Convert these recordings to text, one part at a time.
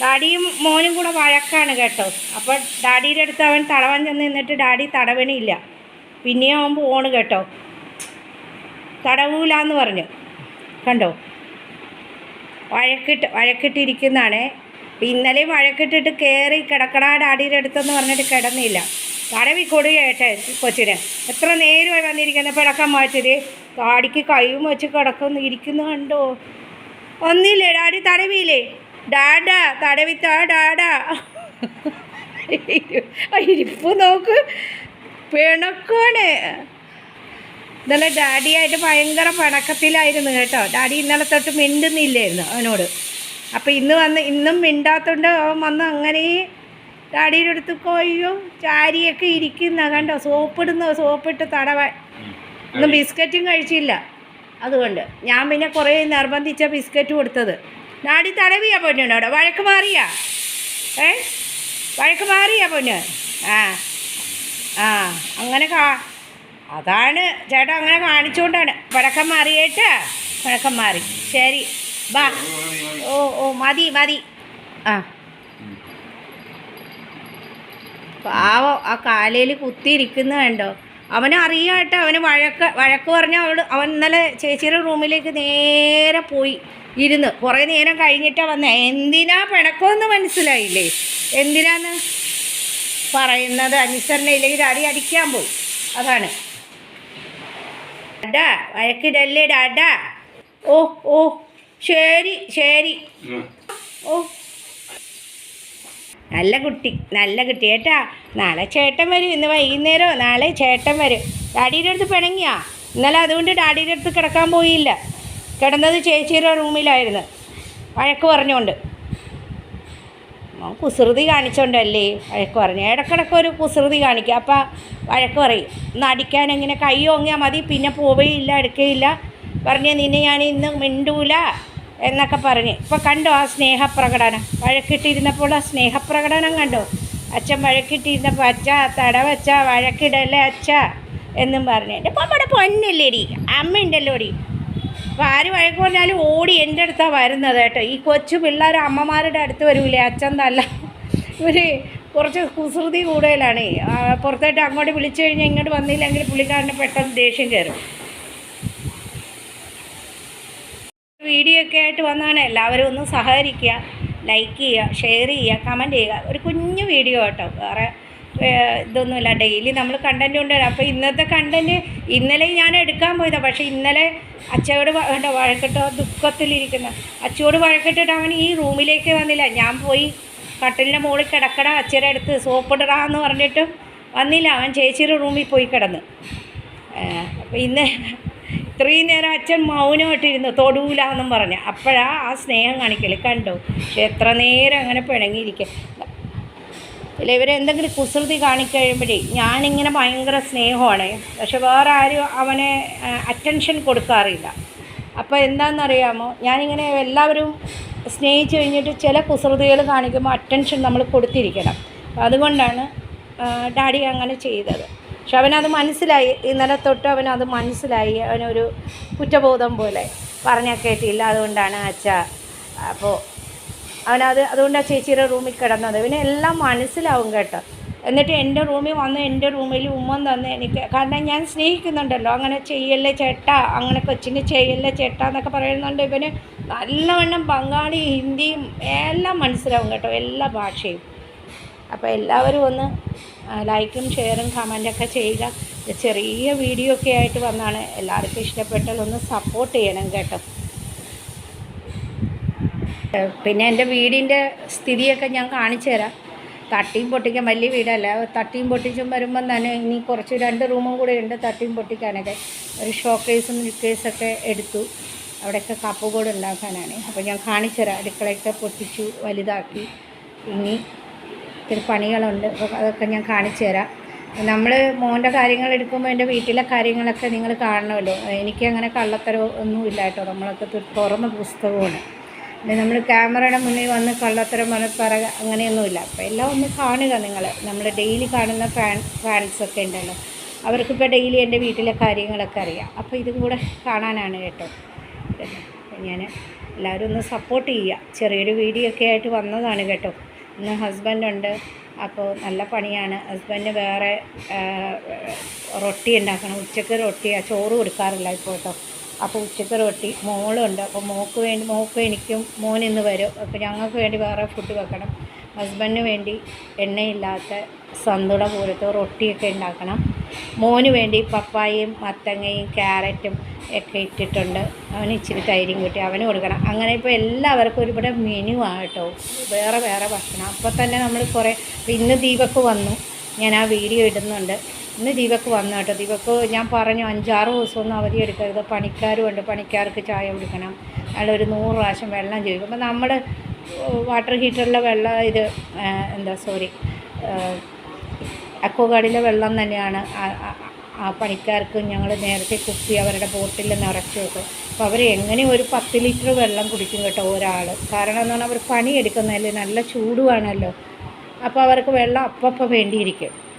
ഡാഡിയും മോനും കൂടെ വഴക്കാണ് കേട്ടോ. അപ്പോൾ ഡാഡിയുടെ അടുത്ത് അവൻ തടവൻ ചെന്ന് നിന്നിട്ട് ഡാഡി തടവണിയില്ല പിന്നെയും അവൻ പോണ് കേട്ടോ. തടവൂലെന്ന് പറഞ്ഞു. കണ്ടോ? വഴക്കിട്ട് വഴക്കിട്ടിരിക്കുന്നതാണ് ഇന്നലെ വഴക്കിട്ടിട്ട് കയറി കിടക്കടാ ഡാഡിയുടെ അടുത്തെന്ന് പറഞ്ഞിട്ട് കിടന്നില്ല. തടവി കൊടുകേട്ടെ കൊച്ചിന്. എത്ര നേരമായി വന്നിരിക്കുന്ന? പിടക്കം മാറ്റിയത്. ഡാഡിക്ക് കൈയും വെച്ച് കിടക്കുന്നു ഇരിക്കുന്നു കണ്ടോ? ഒന്നില്ലേ ഡാഡി തടവിയില്ലേ? ഡാഡാ തടവിത്താ ഡാഡാ. ഇരിപ്പ് നോക്ക്. പിണക്കാണ്. ഇന്നലെ ഡാഡിയായിട്ട് ഭയങ്കര പിണക്കത്തിലായിരുന്നു കേട്ടോ. ഡാഡി ഇന്നലെ തൊട്ട് മിണ്ടുന്നില്ലായിരുന്നു അവനോട്. അപ്പോൾ ഇന്ന് വന്ന് ഇന്നും മിണ്ടാത്തോണ്ട് അവൻ വന്ന് അങ്ങനെ ഡാഡിയുടെ അടുത്ത് കൊയ്യും ചാരിയൊക്കെ ഇരിക്കുന്ന കണ്ടോ? സോപ്പിടുന്ന സോപ്പിട്ട് തടവാൻ ഇന്ന് ബിസ്ക്കറ്റും കഴിച്ചില്ല. അതുകൊണ്ട് ഞാൻ പിന്നെ കുറേ നിർബന്ധിച്ച ബിസ്ക്കറ്റ് കൊടുത്തത്. ഡാഡി തടവിയാ പൊന്നോട് വഴക്ക് മാറിയാ. ഏ? വഴക്ക് മാറിയാ പൊന്ന്. ആ. ആ. അങ്ങനെ കാ അതാണ് ചേട്ടാ അങ്ങനെ കാണിച്ചുകൊണ്ടാണ് വഴക്കം മാറിയേട്ടാ. വഴക്കം മാറി. ശരി. ബാ. ഓ ഓ മതി മതി. ആ. പാവം ആ കാലയിൽ കുത്തിയിരിക്കുന്ന കണ്ടോ. അവനെ അറിയാട്ടോ. അവന് വഴക്ക് വഴക്ക് പറഞ്ഞ അവൾ അവൻ ഇന്നലെ ചേച്ചിയുടെ റൂമിലേക്ക് നേരെ പോയി. ഇരുന്ന്. കുറേ നേരം കഴിഞ്ഞിട്ടാണ് വന്നത് എന്തിനാ പിണക്കമെന്ന് മനസ്സിലായില്ലേ? എന്തിനാന്ന്? പറയുന്നത് അനുസരണ ഇല്ലെങ്കിൽ അടി അടിക്കാൻ പോയി അതാണ്. ഡാ വഴക്കിടല്ലേ ഡാഡാ? ഓ ഓ ശരി ശരി. ഓ. നല്ല കുട്ടി നല്ല കുട്ടി. ഏട്ടാ നാളെ ചേട്ടൻ വരും. ഇന്ന് വൈകുന്നേരമോ നാളെ ചേട്ടൻ വരും. ഡാഡിയുടെ അടുത്ത് പിണങ്ങിയാ? ഇന്നലെ അതുകൊണ്ട് ഡാഡിയുടെ അടുത്ത് കിടക്കാൻ പോയില്ല. കിടന്നത് ചേച്ചിയുടെ റൂമിലായിരുന്നു. വഴക്ക് പറഞ്ഞുകൊണ്ട്. കുസൃതി കാണിച്ചോണ്ടല്ലേ വഴക്ക് പറഞ്ഞു. ഇടക്കിടക്ക് ഒരു കുസൃതി കാണിക്കുക അപ്പം വഴക്ക് പറയും ഒന്ന് അടിക്കാൻ ഇങ്ങനെ കൈ ഓങ്ങിയാൽ മതി പിന്നെ പോവുകയില്ല എടുക്കുകയില്ല പറഞ്ഞ് നിന്നെ ഞാൻ ഇന്ന് മിണ്ടൂല എന്നൊക്കെ പറഞ്ഞ്. ഇപ്പം കണ്ടോ ആ സ്നേഹപ്രകടനം? വഴക്കിട്ടിരുന്നപ്പോൾ ആ സ്നേഹപ്രകടനം കണ്ടോ? അച്ഛൻ വഴക്കിട്ടിരുന്നപ്പോൾ അച്ഛ തടവച്ച വഴക്കിടല്ലേ അച്ഛ എന്നും പറഞ്ഞു. എന്റെ പമ്മയുടെ പൊന്നില്ലേടി. അമ്മ ഉണ്ടല്ലോടി അപ്പോൾ ആര് വഴക്ക് പറഞ്ഞാലും ഓടി എന്റെ അടുത്താണ് വരുന്നത് കേട്ടോ. ഈ കൊച്ചു പിള്ളേർ അമ്മമാരുടെ അടുത്ത് വരൂലേ? അച്ഛൻ തല്ല ഇവർ കുറച്ച് കുസൃതി കൂടുതലാണ്. പുറത്തായിട്ട് അങ്ങോട്ട് വിളിച്ചു കഴിഞ്ഞാൽ ഇങ്ങോട്ട് വന്നില്ലെങ്കിൽ പുള്ളിക്കാരന് പെട്ടെന്ന് ദേഷ്യം കയറും വീഡിയോ ഒക്കെ ആയിട്ട് വന്നാണ് എല്ലാവരും ഒന്ന് സഹകരിക്കുക ലൈക്ക് ചെയ്യുക ഷെയർ ചെയ്യുക കമന്റ് ചെയ്യുക. ഒരു കുഞ്ഞു വീഡിയോ കേട്ടോ. വേറെ ഇതൊന്നുമില്ല. ഡെയിലി നമ്മൾ കണ്ടന്റ് കൊണ്ടുവരാം. അപ്പോൾ ഇന്നത്തെ കണ്ടന്റ് ഇന്നലെ ഞാൻ എടുക്കാൻ പോയതാണ് പക്ഷേ ഇന്നലെ അച്ഛയോട് വേണ്ട വഴക്കിട്ടോ ദുഃഖത്തിലിരിക്കുന്ന. അച്ഛയോട് വഴക്കിട്ടിട്ട് അവൻ ഈ റൂമിലേക്ക് വന്നില്ല. ഞാൻ പോയി കട്ടിലിന്റെ മുകളിൽ കിടക്കട അച്ഛയുടെ അടുത്ത് സോപ്പിടടാ എന്ന് പറഞ്ഞിട്ടും വന്നില്ല. അവൻ ചേച്ചിയുടെ റൂമിൽ പോയി കിടന്ന്. അപ്പോൾ ഇന്ന് ഇത്രയും നേരം അച്ഛൻ മൗനമായിട്ടിരുന്നു. തൊടൂല എന്നും പറഞ്ഞ്. അപ്പോഴാ ആ സ്നേഹം കാണിക്കൽ കണ്ടോ? പക്ഷെ എത്ര നേരം അങ്ങനെ പിണങ്ങിയിരിക്കുക ഇല്ല ഇവരെന്തെങ്കിലും കുസൃതി കാണിക്കഴിയുമ്പോഴേ ഞാനിങ്ങനെ ഭയങ്കര സ്നേഹമാണ്. പക്ഷെ വേറെ ആരും അവനെ അറ്റൻഷൻ കൊടുക്കാറില്ല. അപ്പോൾ എന്താണെന്നറിയാമോ? ഞാനിങ്ങനെ എല്ലാവരും സ്നേഹിച്ച് കഴിഞ്ഞിട്ട് ചില കുസൃതികൾ കാണിക്കുമ്പോൾ അറ്റൻഷൻ നമ്മൾ കൊടുത്തിരിക്കണം. അതുകൊണ്ടാണ് ഡാഡി അങ്ങനെ ചെയ്തത്. പക്ഷെ അവനത് മനസ്സിലായി. ഇന്നലെ തൊട്ട് അവനത് മനസ്സിലായി. അവനൊരു കുറ്റബോധം പോലെ പറഞ്ഞാൽ കേട്ടില്ല. അതുകൊണ്ടാണ് അച്ഛ അപ്പോൾ അവനത് ആ ചേച്ചിയുടെ റൂമിൽ കിടന്നത്. പിന്നെ എല്ലാം മനസ്സിലാവും കേട്ടോ. എന്നിട്ട് എന്റെ റൂമിൽ വന്ന് എന്റെ റൂമിൽ ഉമ്മൻ തന്ന് എനിക്ക് കാരണം ഞാൻ സ്നേഹിക്കുന്നുണ്ടല്ലോ. അങ്ങനെ ചെയ്യല്ലേ ചേട്ടാ അങ്ങനെ കൊച്ചിന് ചെയ്യല്ലേ ചേട്ടാ എന്നൊക്കെ പറയുന്നുണ്ട്. ഇവന് നല്ലവണ്ണം ബംഗാളി ഹിന്ദിയും എല്ലാം മനസ്സിലാവും കേട്ടോ എല്ലാ ഭാഷയും. അപ്പോൾ എല്ലാവരും ഒന്ന് ലൈക്കും ഷെയറും കമന്റൊക്കെ ചെയ്യുക. ചെറിയ വീഡിയോ ഒക്കെ ആയിട്ട് വന്നാണ്. എല്ലാവർക്കും ഇഷ്ടപ്പെട്ടാൽ ഒന്ന് സപ്പോർട്ട് ചെയ്യണം കേട്ടോ. പിന്നെ എന്റെ വീടിന്റെ സ്ഥിതിയൊക്കെ ഞാൻ കാണിച്ചു തരാം. തട്ടിയും പൊട്ടിക്കാൻ വലിയ വീടല്ല. തട്ടിയും പൊട്ടിച്ചും വരുമ്പം തന്നെ ഇനി കുറച്ച് രണ്ട് റൂമും കൂടെ ഉണ്ട് തട്ടിയും പൊട്ടിക്കാനൊക്കെ. ഒരു ഷോക്കേസും കേസൊക്കെ എടുത്തു. അവിടെയൊക്കെ കപ്പ് കൂടെ ഉണ്ടാക്കാനാണ്. അപ്പോൾ ഞാൻ കാണിച്ചു തരാം. അടുക്കളയൊക്കെ പൊട്ടിച്ചു വലുതാക്കി. ഇനി ഇത്തിരി പണികളുണ്ട്. അപ്പോൾ അതൊക്കെ ഞാൻ കാണിച്ചു തരാം. നമ്മൾ മോന്റെ കാര്യങ്ങൾ എടുക്കുമ്പോൾ എന്റെ വീട്ടിലെ കാര്യങ്ങളൊക്കെ നിങ്ങൾ കാണണമല്ലോ. എനിക്ക് അങ്ങനെ ഒന്നും ഇല്ല കേട്ടോ. നമ്മളൊക്കെ തുറന്ന പുസ്തകമാണ്. നമ്മൾ ക്യാമറയുടെ മുന്നിൽ വന്ന് കള്ളത്തരം വന്ന് പറയുക അങ്ങനെയൊന്നുമില്ല. അപ്പോൾ എല്ലാം ഒന്ന് കാണുക നിങ്ങൾ നമ്മൾ ഡെയിലി കാണുന്ന ഫാൻ ഫാൻസൊക്കെ ഉണ്ടല്ലോ. അവർക്കിപ്പോൾ ഡെയിലി എന്റെ വീട്ടിലെ കാര്യങ്ങളൊക്കെ അറിയാം. അപ്പോൾ ഇതും കൂടെ കാണാനാണ് കേട്ടോ. ഞാൻ എല്ലാവരും ഒന്ന് സപ്പോർട്ട് ചെയ്യുക. ചെറിയൊരു വീഡിയോ ഒക്കെ ആയിട്ട് വന്നതാണ് കേട്ടോ. ഇന്ന് ഹസ്ബൻഡുണ്ട് അപ്പോൾ നല്ല പണിയാണ്. ഹസ്ബൻഡ് വേറെ റൊട്ടി ഉണ്ടാക്കണം. ഉച്ചയ്ക്ക് റൊട്ടിയാണ് ചോറ് കൊടുക്കാറില്ല ഇപ്പോൾ കേട്ടോ. അപ്പോൾ ഉച്ചയ്ക്ക് റൊട്ടി. മോളുണ്ട്. അപ്പോൾ മോക്ക് വേണ്ടി മോൾക്ക് എനിക്കും മോൻ ഇന്ന് വരും. അപ്പോൾ ഞങ്ങൾക്ക് വേണ്ടി വേറെ ഫുഡ് വെക്കണം. ഹസ്ബൻഡിന് വേണ്ടി എണ്ണയില്ലാത്ത സന്തുള പോലത്തെ റൊട്ടിയൊക്കെ ഉണ്ടാക്കണം. മോന് വേണ്ടി പപ്പായയും മത്തങ്ങയും ക്യാരറ്റും ഒക്കെ ഇട്ടിട്ടുണ്ട്. അവന് ഇച്ചിരി തൈരും കൂട്ടി അവന് കൊടുക്കണം. അങ്ങനെ ഇപ്പോൾ എല്ലാവർക്കും ഒരുപാട് മെനു ആട്ടോ. വേറെ വേറെ ഭക്ഷണം. അപ്പോൾ തന്നെ നമ്മൾ കുറേ ഇന്ന് ദീപക്ക് വന്നു. ഞാൻ ആ വീഡിയോ ഇടുന്നുണ്ട്. ഇന്ന് ദീപക്ക് വന്നു കേട്ടോ. ദീപക്ക് ഞാൻ പറഞ്ഞു അഞ്ചാറ് ദിവസമൊന്നും അവധി എടുക്കരുത്. പണിക്കാരും ഉണ്ട് പണിക്കാർക്ക് ചായ കൊടുക്കണം. അയാൾ ഒരു നൂറ് പ്രാവശ്യം വെള്ളം ചോദിക്കും. അപ്പോൾ നമ്മൾ വാട്ടർ ഹീറ്ററിലെ വെള്ളം ഇത് എന്താ സോറി അക്വഗാർഡിലെ വെള്ളം തന്നെയാണ്. ആ- പണിക്കാർക്ക് ഞങ്ങൾ നേരത്തെ കുപ്പി അവരുടെ ബോട്ടിൽ നിറച്ച് വെക്കും. അപ്പോൾ അവർ എങ്ങനെ ഒരു പത്ത് ലിറ്റർ വെള്ളം കുടിക്കും കേട്ടോ ഒരാൾ. കാരണം എന്ന് പറഞ്ഞാൽ അവർ പണിയെടുക്കുന്നതല്ലേ നല്ല ചൂടുവാണല്ലോ. അപ്പോൾ അവർക്ക് വെള്ളം അപ്പപ്പോൾ വേണ്ടിയിരിക്കും.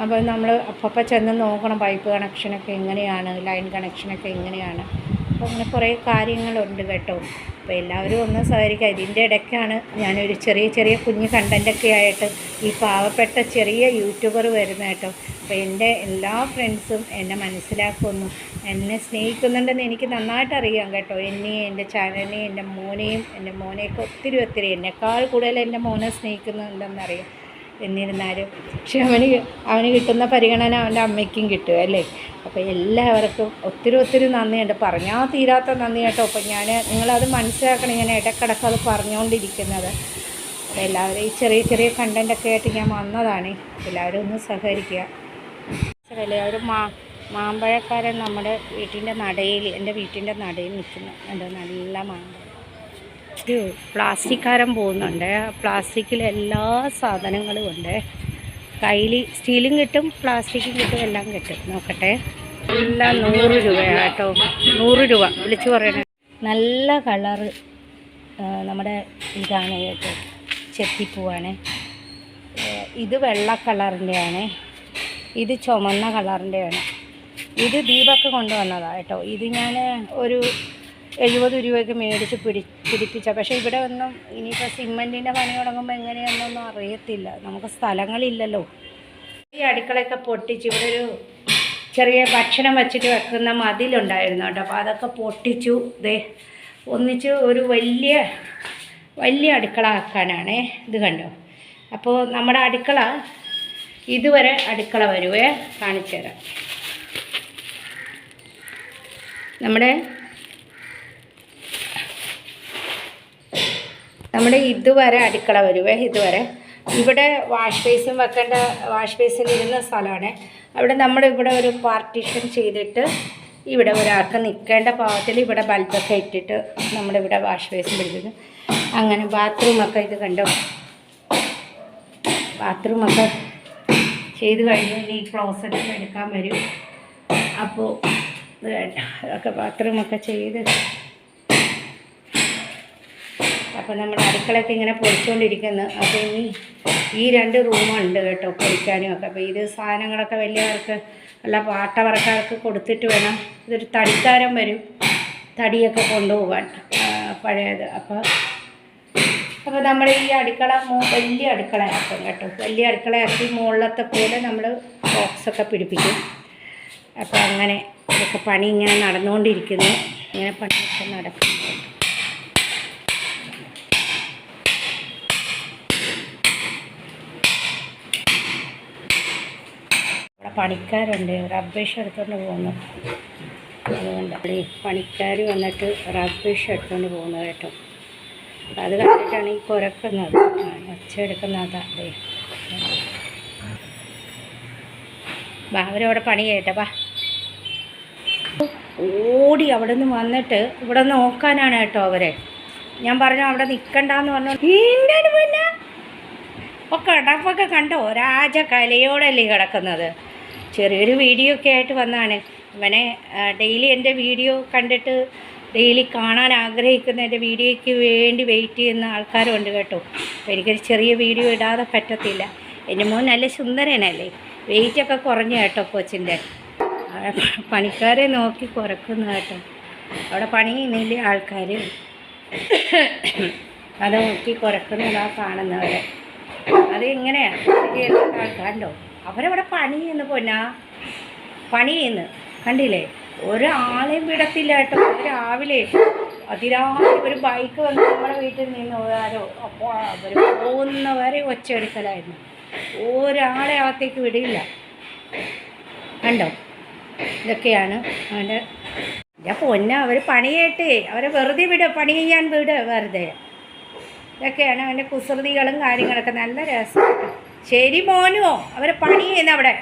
അപ്പോൾ നമ്മൾ അപ്പപ്പോൾ ചെന്ന് നോക്കണം പൈപ്പ് കണക്ഷനൊക്കെ എങ്ങനെയാണ് ലൈൻ കണക്ഷനൊക്കെ എങ്ങനെയാണ്. അപ്പോൾ അങ്ങനെ കുറേ കാര്യങ്ങളുണ്ട് കേട്ടോ. അപ്പോൾ എല്ലാവരും ഒന്ന് സഹകരിക്കുക. ഇതിന്റെ ഇടയ്ക്കാണ് ഞാനൊരു ചെറിയ ചെറിയ കുഞ്ഞ് കണ്ടന്റൊക്കെ ആയിട്ട് ഈ പാവപ്പെട്ട ചെറിയ യൂട്യൂബർ വരുന്ന കേട്ടോ. അപ്പോൾ എന്റെ എല്ലാ ഫ്രണ്ട്സും എന്നെ മനസ്സിലാക്കുന്നു. എന്നെ സ്നേഹിക്കുന്നുണ്ടെന്ന് എനിക്ക് നന്നായിട്ട് അറിയാം കേട്ടോ. എന്നെയും എന്റെ ചാനലിനെയും എന്റെ മോനെയും എന്റെ മോനെയൊക്കെ ഒത്തിരി ഒത്തിരി എന്നെക്കാൾ കൂടുതൽ എന്റെ മോനെ സ്നേഹിക്കുന്നുണ്ടെന്നറിയാം എന്നിരുന്നാലും പക്ഷെ അവന് അവന് കിട്ടുന്ന പരിഗണന അവന്റെ അമ്മയ്ക്കും കിട്ടും അല്ലേ? അപ്പോൾ എല്ലാവർക്കും ഒത്തിരി ഒത്തിരി നന്ദിയുണ്ട്. പറഞ്ഞാൽ തീരാത്ത നന്ദി കേട്ടോ. അപ്പോൾ ഞാൻ നിങ്ങളത് മനസ്സിലാക്കണം ഇങ്ങനെ ഇടക്കിടക്ക് അത് പറഞ്ഞുകൊണ്ടിരിക്കുന്നത് അപ്പോൾ എല്ലാവരും ഈ ചെറിയ ചെറിയ കണ്ടന്റൊക്കെ ആയിട്ട് ഞാൻ വന്നതാണ്. എല്ലാവരും ഒന്ന് സഹകരിക്കുക. എല്ലാവരും മാ മാമ്പഴക്കാരൻ നമ്മുടെ വീട്ടിന്റെ നടയിൽ എന്റെ വീട്ടിന്റെ നടയിൽ നിൽക്കുന്നു. എന്താ നല്ല മാമ്പഴം. ഒരു പ്ലാസ്റ്റിക്കാരൻ പോകുന്നുണ്ട്. പ്ലാസ്റ്റിക്കിൽ എല്ലാ സാധനങ്ങളും ഉണ്ട്. കയ്യിൽ സ്റ്റീലും കിട്ടും പ്ലാസ്റ്റിക്കും കിട്ടും എല്ലാം കിട്ടും. നോക്കട്ടെ. എല്ലാം നൂറ് രൂപയാണ് കേട്ടോ. നൂറ് രൂപ. വിളിച്ചു പറയണേ. നല്ല കളറ് നമ്മുടെ ഇതാണ് കേട്ടോ. ചെത്തിപ്പൂവാണ്. ഇത് വെള്ള കളറിന്റെയാണ്. ഇത് ചുമന്ന കളറിന്റെയാണ്. ഇത് ദീപക്ക് കൊണ്ടുവന്നതാണ് കേട്ടോ. ഇത് ഞാൻ ഒരു എഴുപത് രൂപയ്ക്ക് മേടിച്ച് പിടി പിടിപ്പിച്ച. പക്ഷേ ഇവിടെ ഒന്നും ഇനിയിപ്പോൾ സിമെന്റിന്റെ പണി തുടങ്ങുമ്പോൾ എങ്ങനെയാണെന്നൊന്നും അറിയത്തില്ല. നമുക്ക് സ്ഥലങ്ങളില്ലല്ലോ. ഈ അടുക്കളയൊക്കെ പൊട്ടിച്ച് ഇവിടെ ഒരു ചെറിയ ഭക്ഷണം വെച്ചിട്ട് വെക്കുന്ന മതിലുണ്ടായിരുന്നു കേട്ടോ. അപ്പോൾ അതൊക്കെ പൊട്ടിച്ചു. ദേ ഒന്നിച്ച് ഒരു വലിയ വലിയ അടുക്കള ആക്കാനാണേ. ഇത് കണ്ടോ? അപ്പോൾ നമ്മുടെ അടുക്കള ഇതുവരെ അടുക്കള വരുവേ. കാണിച്ചു തരാം. നമ്മുടെ നമ്മുടെ ഇതുവരെ അടുക്കള വരുവേ ഇതുവരെ. ഇവിടെ വാഷ് ബേസിൻ വെക്കേണ്ട വാഷ് ബേസിൻ ഇരുന്ന സ്ഥലമാണ്. അവിടെ നമ്മൾ ഇവിടെ ഒരു പാർട്ടീഷൻ ചെയ്തിട്ട് ഇവിടെ ഒരാൾക്ക് നിൽക്കേണ്ട പാകത്തിൽ ഇവിടെ ബൾബൊക്കെ ഇട്ടിട്ട് നമ്മളിവിടെ വാഷ് ബേസിൻ പിടിക്കുന്നു അങ്ങനെ ബാത്റൂമൊക്കെ ഇത് കണ്ടോ? ബാത്റൂമൊക്കെ ചെയ്ത് കഴിഞ്ഞു ഇനി ക്ലോസറ്റൊക്കെ എടുക്കാൻ വരും. അപ്പോൾ അതൊക്കെ ബാത്റൂമൊക്കെ ചെയ്ത് അപ്പോൾ നമ്മൾ അടുക്കളയൊക്കെ ഇങ്ങനെ പൊളിച്ചുകൊണ്ടിരിക്കുന്നു അപ്പോൾ ഇനി ഈ രണ്ട് റൂമുണ്ട് കേട്ടോ പൊളിക്കാനും ഒക്കെ. അപ്പോൾ ഇത് സാധനങ്ങളൊക്കെ വലിയവർക്ക് അല്ല പാട്ടവർക്കാർക്ക് കൊടുത്തിട്ട് വേണം. ഇതൊരു തടിക്കാരൻ വരും. തടിയൊക്കെ കൊണ്ടുപോകാൻ. പഴയത്. അപ്പോൾ അപ്പോൾ നമ്മൾ ഈ അടുക്കള വലിയ അടുക്കളയാക്കും കേട്ടോ. വലിയ അടുക്കളയാക്കി മുകളിലത്തെ പോലെ നമ്മൾ ബോക്സൊക്കെ പിടിപ്പിക്കും. അപ്പോൾ അങ്ങനെ ഇതൊക്കെ പണി ഇങ്ങനെ നടന്നുകൊണ്ടിരിക്കുന്നു. ഇങ്ങനെ പണിയൊക്കെ നടക്കുന്നു. പണിക്കാരുണ്ട്. റബ്ബിഷ് എടുത്തുകൊണ്ട് പോകുന്നു അതുകൊണ്ട് ഈ പണിക്കാർ വന്നിട്ട് റബ്ബിഷ് എടുത്തുകൊണ്ട് പോകുന്നു കേട്ടോ. അത് കണ്ടിട്ടാണ് ഈ കുരക്കുന്നത്. ഒച്ച എടുക്കുന്നത് അതെ ബാ അവരവിടെ പണി കേട്ടപ്പാ ഓടി അവിടെ നിന്ന് വന്നിട്ട് ഇവിടെ നോക്കാനാണ് കേട്ടോ അവരെ. ഞാൻ പറഞ്ഞു അവിടെ നിൽക്കണ്ടെന്ന് പറഞ്ഞു. എന്താണ് പിന്നെ ഒക്കെ കിടപ്പൊക്കെ കണ്ടോ? രാജ കലയോടല്ലേ കിടക്കുന്നത്. ചെറിയൊരു വീഡിയോ ഒക്കെ ആയിട്ട് വന്നതാണ്. ഇവനെ ഡെയിലി എന്റെ വീഡിയോ കണ്ടിട്ട് ഡെയിലി കാണാൻ ആഗ്രഹിക്കുന്ന എന്റെ വീഡിയോയ്ക്ക് വേണ്ടി വെയിറ്റ് ചെയ്യുന്ന ആൾക്കാരുണ്ട് കേട്ടോ. എനിക്കൊരു ചെറിയ വീഡിയോ ഇടാതെ പറ്റത്തില്ല. എന്റെ മോൻ നല്ല സുന്ദരനല്ലേ? വെയിറ്റൊക്കെ കുറഞ്ഞു കേട്ടോ കൊച്ചിന്റെ. പണിക്കാരെ നോക്കി കുറക്കുന്നു കേട്ടോ. അവിടെ പണി ചെയ്യുന്നില്ല ആൾക്കാർ അത് നോക്കി കുറക്കുന്നതാണ് കാണുന്നവരെ. അത് എങ്ങനെയാണ് ആൾക്കാരുണ്ടോ അവരവിടെ പണി ചെയ്യുന്നു പൊന്നാ? പണി ചെയ്യുന്നു കണ്ടില്ലേ? ഒരാളെയും വിടത്തില്ല കേട്ടോ. രാവിലെ അതിരാവിലെ ഒരു ബൈക്ക് വന്ന് നമ്മുടെ വീട്ടിൽ നിന്ന് ആരോ അപ്പോൾ അവർ പോകുന്നവരെ ഒച്ചയെടുക്കലായിരുന്നു. ഒരാളെ അകത്തേക്ക് വിടില്ല. കണ്ടോ? ഇതൊക്കെയാണ് അവന്റെ ഞാൻ പൊന്ന അവർ പണിയേട്ടേ. അവരെ വെറുതെ വിട പണി ചെയ്യാൻ വിട വെറുതെ. ഇതൊക്കെയാണ് അവന്റെ കുസൃതികളും കാര്യങ്ങളൊക്കെ. നല്ല രസം. ശരി മോനുവോ അവരെ പണി ചെയ്യുന്ന അവിടെ.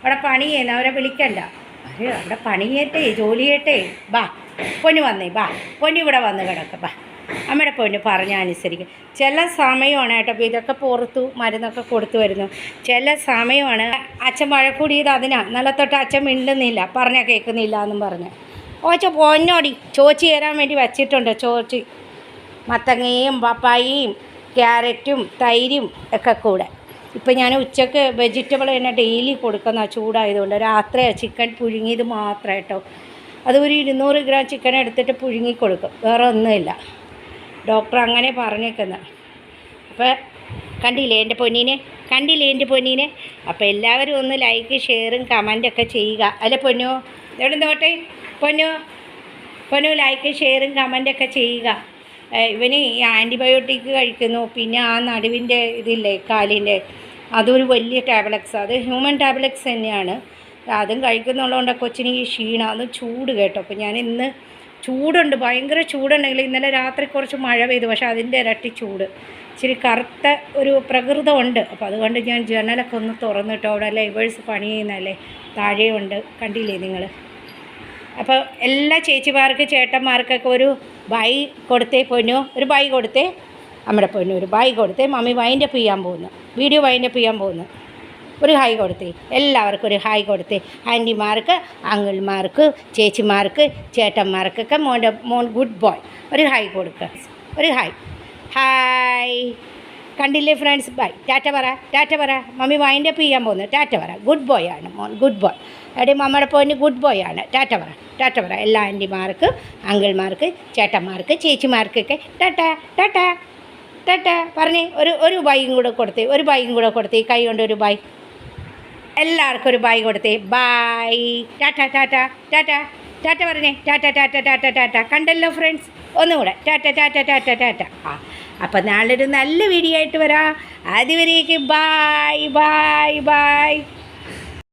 അവിടെ പണി ചെയ്യുന്ന അവരെ വിളിക്കണ്ട. അവർ അവിടെ പണി ചെയ്യട്ടെ ജോലി ചെയ്യട്ടെ ബാ പൊന്നു വന്നേ ബാ. പൊന്നു ഇവിടെ വന്ന് കിടക്ക ബാ. അമ്മയുടെ പൊന്നു പറഞ്ഞ അനുസരിക്കും. ചില സമയമാണ് കേട്ടോ അപ്പോൾ ഇതൊക്കെ പുറത്തു മരുന്നൊക്കെ കൊടുത്തു വരുന്നു. ചില സമയമാണ് അച്ഛൻ വഴക്കൂടിയത് അതിനാ. നല്ല തൊട്ട് അച്ഛൻ മിണ്ടുന്നില്ല പറഞ്ഞാൽ കേൾക്കുന്നില്ല എന്നും പറഞ്ഞ് ഓച്ച പൊന്നോടി ചോച്ചി തരാൻ വേണ്ടി വച്ചിട്ടുണ്ട് ചോച്ചി. മത്തങ്ങയും പപ്പായയും ക്യാരറ്റും തൈരും ഒക്കെ കൂടെ. ഇപ്പം ഞാൻ ഉച്ചയ്ക്ക് വെജിറ്റബിൾ തന്നെ ഡെയിലി കൊടുക്കുന്ന ചൂടായതുകൊണ്ട് രാത്രി ചിക്കൻ പുഴുങ്ങിയത് മാത്രമേ കേട്ടോ. അത് ഒരു ഇരുന്നൂറ് ഗ്രാം ചിക്കൻ എടുത്തിട്ട് പുഴുങ്ങി കൊടുക്കും. വേറെ ഒന്നുമില്ല. ഡോക്ടർ അങ്ങനെ പറഞ്ഞേക്കുന്നത് അപ്പോൾ കണ്ടില്ലേ എന്റെ പൊന്നീനെ? കണ്ടില്ലേ എന്റെ പൊന്നീനെ? അപ്പോൾ എല്ലാവരും ഒന്ന് ലൈക്ക് ഷെയറും കമന്റൊക്കെ ചെയ്യുക. അല്ലെ പൊന്നു? എവിടെ നോട്ടെ പൊന്നു? പൊന്നു ലൈക്ക് ഷെയറും കമന്റൊക്കെ ചെയ്യുക. ഇവന് ഈ ആന്റിബയോട്ടിക് കഴിക്കുന്നു. പിന്നെ ആ നടുവിന്റെ ഇതില്ലേ കാലിന്റെ. അതൊരു വലിയ ടാബ്ലറ്റ്സ്. അത് ഹ്യൂമൻ ടാബ്ലറ്റ്സ് തന്നെയാണ്. അതും കഴിക്കുന്നുള്ളതുകൊണ്ട് കൊച്ചിന് ഈ ക്ഷീണം. അത് ചൂട് കേട്ടോ. അപ്പോൾ ഞാൻ ഇന്ന് ചൂടുണ്ട്. ഭയങ്കര ചൂടുണ്ടെങ്കിൽ ഇന്നലെ രാത്രി കുറച്ച് മഴ പെയ്തു. പക്ഷേ അതിന്റെ ഇരട്ടി ചൂട്. ഇച്ചിരി കറുത്ത ഒരു പ്രകൃതമുണ്ട്. അപ്പോൾ അതുകൊണ്ട് ഞാൻ ജനലൊക്കെ ഒന്ന് തുറന്നിട്ടോ അവിടെ ലേബേഴ്സ് പണി ചെയ്യുന്നതല്ലേ? താഴെയുണ്ട്. കണ്ടില്ലേ നിങ്ങൾ? അപ്പോൾ എല്ലാ ചേച്ചിമാർക്ക് ചേട്ടന്മാർക്കൊക്കെ ഒരു ബൈ കൊടുത്തേ പൊന്നു. ഒരു ബൈ കൊടുത്തേ നമ്മുടെ പൊന്നു ഒരു ബൈ കൊടുത്തേ മമ്മി വൈൻഡപ്പ് ചെയ്യാൻ പോകുന്നു വീഡിയോ വൈൻഡപ്പ് ചെയ്യാൻ പോകുന്നു ഒരു ഹായ് കൊടുത്തേ എല്ലാവർക്കും ഒരു ഹായ് കൊടുത്തേ. ആന്റിമാർക്ക് അങ്കിൾമാർക്ക് ചേച്ചിമാർക്ക് ചേട്ടന്മാർക്കൊക്കെ മോന്റെ മോൻ ഗുഡ് ബോയ്. ഒരു ഹായ് കൊടുക്കുക. ഒരു ഹായ് ഹായ്. കണ്ടില്ലേ ഫ്രണ്ട്സ് ബൈ ടാറ്റ പറ ടാറ്റ പറ. മമ്മി വൈൻഡപ്പ് ചെയ്യാൻ പോകുന്നു. ടാറ്റ പറ. ഗുഡ് ബോയ് ആണ് മോൻ. ഗുഡ് ബോയ് എടി മമ്മയുടെ പോയിന് ഗുഡ് ബോയ് ആണ്. ടാറ്റ പറ. ടാറ്റ പറ. എല്ലാ ആന്റിമാർക്ക് അങ്കിൾമാർക്ക് ചേട്ടന്മാർക്ക് ചേച്ചിമാർക്കൊക്കെ ടാറ്റ ടാറ്റ ടാറ്റ പറഞ്ഞേ ഒരു ഒരു ബൈക്കും കൂടെ കൊടുത്തേ ഒരു ബൈക്കും കൂടെ കൊടുത്തേ. കൈ കൊണ്ട് ഒരു ബൈ എല്ലാവർക്കും ഒരു ബൈ കൊടുത്തേ. Bye tata tata tata tata പറഞ്ഞേ ടാറ്റ ടാറ്റ ടാറ്റ ടാറ്റ കണ്ടല്ലോ ഫ്രണ്ട്സ് ഒന്നുകൂടെ. ടാറ്റ ടാറ്റ ടാറ്റ ടാറ്റ ആ. അപ്പം നാളെ ഒരു നല്ല വീഡിയോ ആയിട്ട് വരാം. അതുവരേക്ക് ബായ് ബായ് ബായ്